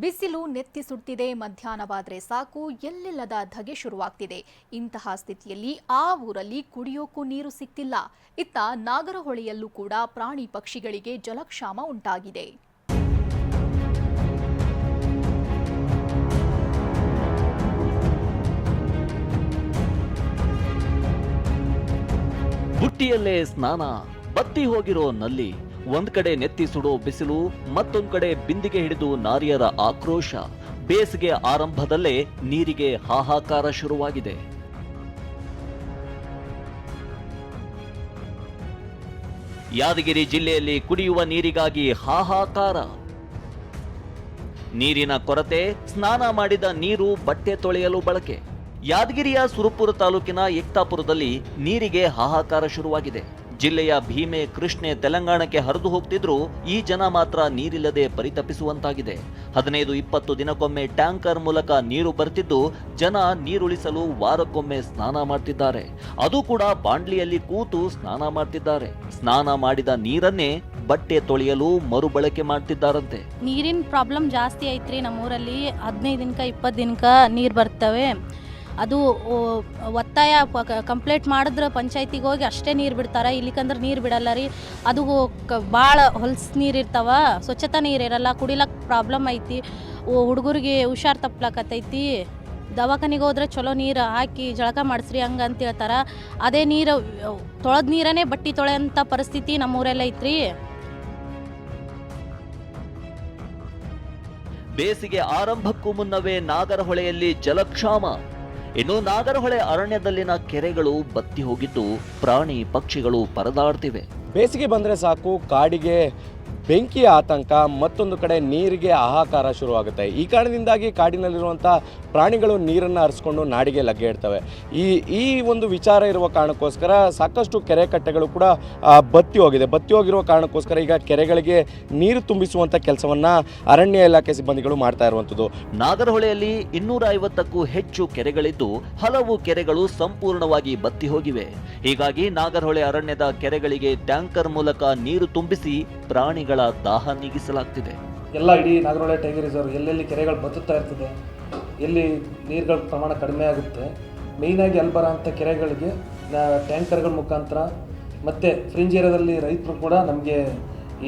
ಬಿಸಿಲು ನೆತ್ತಿ ಸುಡ್ತಿದೆ, ಮಧ್ಯಾಹ್ನವಾದರೆ ಸಾಕು, ಎಲ್ಲಿಲ್ಲದ ಧಗೆ ಶುರುವಾಗ್ತಿದೆ. ಇಂತಹ ಸ್ಥಿತಿಯಲ್ಲಿ ಆ ಊರಲ್ಲಿ ಕುಡಿಯೋಕ್ಕೂ ನೀರು ಸಿಗ್ತಿಲ್ಲ ಇತ್ತ ನಾಗರಹೊಳೆಯಲ್ಲೂ ಕೂಡ ಪ್ರಾಣಿ ಪಕ್ಷಿಗಳಿಗೆ ಜಲಕ್ಷಾಮ ಉಂಟಾಗಿದೆ. ಬುಟ್ಟಿಯಲ್ಲೇ ಸ್ನಾನ, ಬತ್ತಿ ಹೋಗಿರೋ ನಲ್ಲಿ. ಒಂದ್ ಕಡೆ ನೆತ್ತಿ ಸುಡೋ ಬಿಸಿಲು, ಮತ್ತೊಂದ್ ಕಡೆ ಬಿಂದಿಗೆ ಹಿಡಿದು ನಾರಿಯರ ಆಕ್ರೋಶ. ಬೇಸಿಗೆ ಆರಂಭದಲ್ಲೇ ನೀರಿಗೆ ಹಾಹಾಕಾರ ಶುರುವಾಗಿದೆ. ಯಾದಗಿರಿ ಜಿಲ್ಲೆಯಲ್ಲಿ ಕುಡಿಯುವ ನೀರಿಗಾಗಿ ಹಾಹಾಕಾರ. ನೀರಿನ ಕೊರತೆ, ಸ್ನಾನ ಮಾಡಿದ ನೀರು ಬಟ್ಟೆ ತೊಳೆಯಲು ಬಳಕೆ. ಯಾದಗಿರಿಯ ಸುರಪುರ ತಾಲೂಕಿನ ಏಕ್ತಾಪುರದಲ್ಲಿ ನೀರಿಗೆ ಹಾಹಾಕಾರ ಶುರುವಾಗಿದೆ. ಜಿಲ್ಲೆಯ ಭೀಮೆ, ಕೃಷ್ಣೆ, ತೆಲಂಗಾಣಕ್ಕೆ ಹರಿದು ಹೋಗ್ತಿದ್ರು ಈ ಜನ ಮಾತ್ರ ನೀರಿಲ್ಲದೆ ಪರಿತಪಿಸುವಂತಾಗಿದೆ. ಹದಿನೈದು, ಇಪ್ಪತ್ತು ದಿನಕ್ಕೊಮ್ಮೆ ಟ್ಯಾಂಕರ್ ಮೂಲಕ ನೀರು ಬರ್ತಿದ್ದು ಜನ ನೀರುಳಿಸಲು ವಾರಕ್ಕೊಮ್ಮೆ ಸ್ನಾನ ಮಾಡ್ತಿದ್ದಾರೆ. ಅದು ಕೂಡ ಬಾಂಡ್ಲಿಯಲ್ಲಿ ಕೂತು ಸ್ನಾನ ಮಾಡ್ತಿದ್ದಾರೆ. ಸ್ನಾನ ಮಾಡಿದ ನೀರನ್ನೇ ಬಟ್ಟೆ ತೊಳೆಯಲು ಮರುಬಳಕೆ ಮಾಡ್ತಿದ್ದಾರಂತೆ. ನೀರಿನ ಪ್ರಾಬ್ಲಮ್ ಜಾಸ್ತಿ ಐತ್ರಿ ನಮ್ಮೂರಲ್ಲಿ. ಹದಿನೈದು ದಿನಕ ಇಪ್ಪತ್ತು ದಿನಕ ನೀರು ಬರ್ತವೆ. ಅದು ಒತ್ತಾಯ ಕಂಪ್ಲೇಂಟ್ ಮಾಡಿದ್ರೆ ಪಂಚಾಯತಿಗೆ ಹೋಗಿ ಅಷ್ಟೇ ನೀರು ಬಿಡ್ತಾರೆ. ಇಲ್ಲಿಕಂದ್ರೆ ನೀರು ಬಿಡಲ್ಲ ರೀ. ಅದು ಭಾಳ ಹೊಲ್ಸ್ ನೀರು ಇರ್ತಾವ. ಸ್ವಚ್ಛತಾ ನೀರು ಇರಲ್ಲ. ಕುಡಿಲಕ್ಕೆ ಪ್ರಾಬ್ಲಮ್ ಐತಿ. ಹುಡುಗರಿಗೆ ಹುಷಾರು ತಪ್ಲಕತ್ತೈತಿ. ದವಾಖಾನಿಗೆ ಹೋದ್ರೆ ಚಲೋ ನೀರು ಹಾಕಿ ಜಳಕ ಮಾಡಿಸ್ರಿ ಹಂಗೆ ಅಂತ ಹೇಳ್ತಾರೆ. ಅದೇ ನೀರು, ತೊಳೆದ ನೀರನ್ನೇ ಬಟ್ಟೆ ತೊಳೆಯಂಥ ಪರಿಸ್ಥಿತಿ ನಮ್ಮೂರೆಲ್ಲ ಐತ್ರಿ. ಬೇಸಿಗೆ ಆರಂಭಕ್ಕೂ ಮುನ್ನವೇ ನಾಗರಹೊಳೆಯಲ್ಲಿ ಜಲಕ್ಷಾಮ. ಇನ್ನು ನಾಗರಹೊಳೆ ಅರಣ್ಯದಲ್ಲಿನ ಕೆರೆಗಳು ಬತ್ತಿ ಹೋಗಿದ್ದು ಪ್ರಾಣಿ ಪಕ್ಷಿಗಳು ಪರದಾಡ್ತಿವೆ. ಬೇಸಿಗೆ ಬಂದರೆ ಸಾಕು ಕಾಡಿಗೆ ಬೆಂಕಿಯ ಆತಂಕ, ಮತ್ತೊಂದು ಕಡೆ ನೀರಿಗೆ ಹಾಹಾಕಾರ ಶುರುವಾಗುತ್ತೆ. ಈ ಕಾರಣದಿಂದಾಗಿ ಕಾಡಿನಲ್ಲಿರುವಂಥ ಪ್ರಾಣಿಗಳು ನೀರನ್ನು ಹರಿಸ್ಕೊಂಡು ನಾಡಿಗೆ ಲಗ್ಗೆ ಇಡ್ತವೆ ಈ ಈ ಒಂದು ವಿಚಾರ ಇರುವ ಕಾರಣಕ್ಕೋಸ್ಕರ ಸಾಕಷ್ಟು ಕೆರೆ ಕಟ್ಟೆಗಳು ಕೂಡ ಬತ್ತಿ ಹೋಗಿದೆ. ಬತ್ತಿ ಹೋಗಿರುವ ಕಾರಣಕ್ಕೋಸ್ಕರ ಈಗ ಕೆರೆಗಳಿಗೆ ನೀರು ತುಂಬಿಸುವಂಥ ಕೆಲಸವನ್ನು ಅರಣ್ಯ ಇಲಾಖೆ ಸಿಬ್ಬಂದಿಗಳು ಮಾಡ್ತಾ ಇರುವಂಥದ್ದು. ನಾಗರಹೊಳೆಯಲ್ಲಿ ಇನ್ನೂರ ಐವತ್ತಕ್ಕೂ ಹೆಚ್ಚು ಕೆರೆಗಳಿದ್ದು ಹಲವು ಕೆರೆಗಳು ಸಂಪೂರ್ಣವಾಗಿ ಬತ್ತಿ ಹೋಗಿವೆ. ಹೀಗಾಗಿ ನಾಗರಹೊಳೆ ಅರಣ್ಯದ ಕೆರೆಗಳಿಗೆ ಟ್ಯಾಂಕರ್ ಮೂಲಕ ನೀರು ತುಂಬಿಸಿ ಪ್ರಾಣಿಗಳ ದಾಹ ನೀಗಿಸಲಾಗ್ತಿದೆ. ಎಲ್ಲ ಇಡೀ ನಾಗರಹೊಳೆ ಟೈಗರ್ ರಿಸರ್ವ್ ಎಲ್ಲೆಲ್ಲಿ ಕೆರೆಗಳು ಬತ್ತುತ್ತಾ ಇರ್ತದೆ, ಎಲ್ಲಿ ನೀರುಗಳ ಪ್ರಮಾಣ ಕಡಿಮೆ ಆಗುತ್ತೆ ಮೇಯ್ನಾಗಿ ಅಲ್ಲಿ ಬರೋಂಥ ಕೆರೆಗಳಿಗೆ ಟ್ಯಾಂಕರ್ಗಳ ಮುಖಾಂತರ ಮತ್ತು ಫ್ರಿಂಜ್ ಏರಿಯಾದಲ್ಲಿ ರೈತರು ಕೂಡ ನಮಗೆ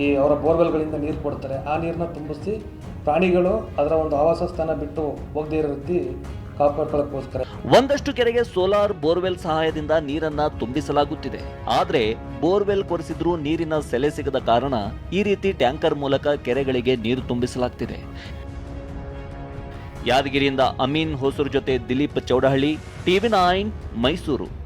ಈ ಅವರ ಬೋರ್ವೆಲ್ಗಳಿಂದ ನೀರು ಕೊಡ್ತಾರೆ. ಆ ನೀರನ್ನ ತುಂಬಿಸಿ ಪ್ರಾಣಿಗಳು ಅದರ ಒಂದು ಆವಾಸ ಸ್ಥಾನ ಬಿಟ್ಟು ಹೋಗದೇ ಇರೋ ರೀತಿ ಕಾಪಾಡ್ಕೊಳ್ಳೋಕ್ಕೋಸ್ಕರ. ಒಂದಷ್ಟು ಕೆರೆಗೆ ಸೋಲಾರ್ ಬೋರ್ವೆಲ್ ಸಹಾಯದಿಂದ ನೀರನ್ನ ತುಂಬಿಸಲಾಗುತ್ತಿದೆ. ಆದ್ರೆ ಬೋರ್ವೆಲ್ ಕೊರೆಸಿದ್ರೂ ನೀರಿನ ಸೆಲೆ ಸಿಗದ ಕಾರಣ ಈ ರೀತಿ ಟ್ಯಾಂಕರ್ ಮೂಲಕ ಕೆರೆಗಳಿಗೆ ನೀರು ತುಂಬಿಸಲಾಗ್ತಿದೆ. ಯಾದಗಿರಿಯಿಂದ ಅಮೀನ್ ಹೊಸೂರ್ ಜೊತೆ ದಿಲೀಪ್ ಚೌಡಹಳ್ಳಿ, ಟಿವಿ ನೈನ್ ಮೈಸೂರು.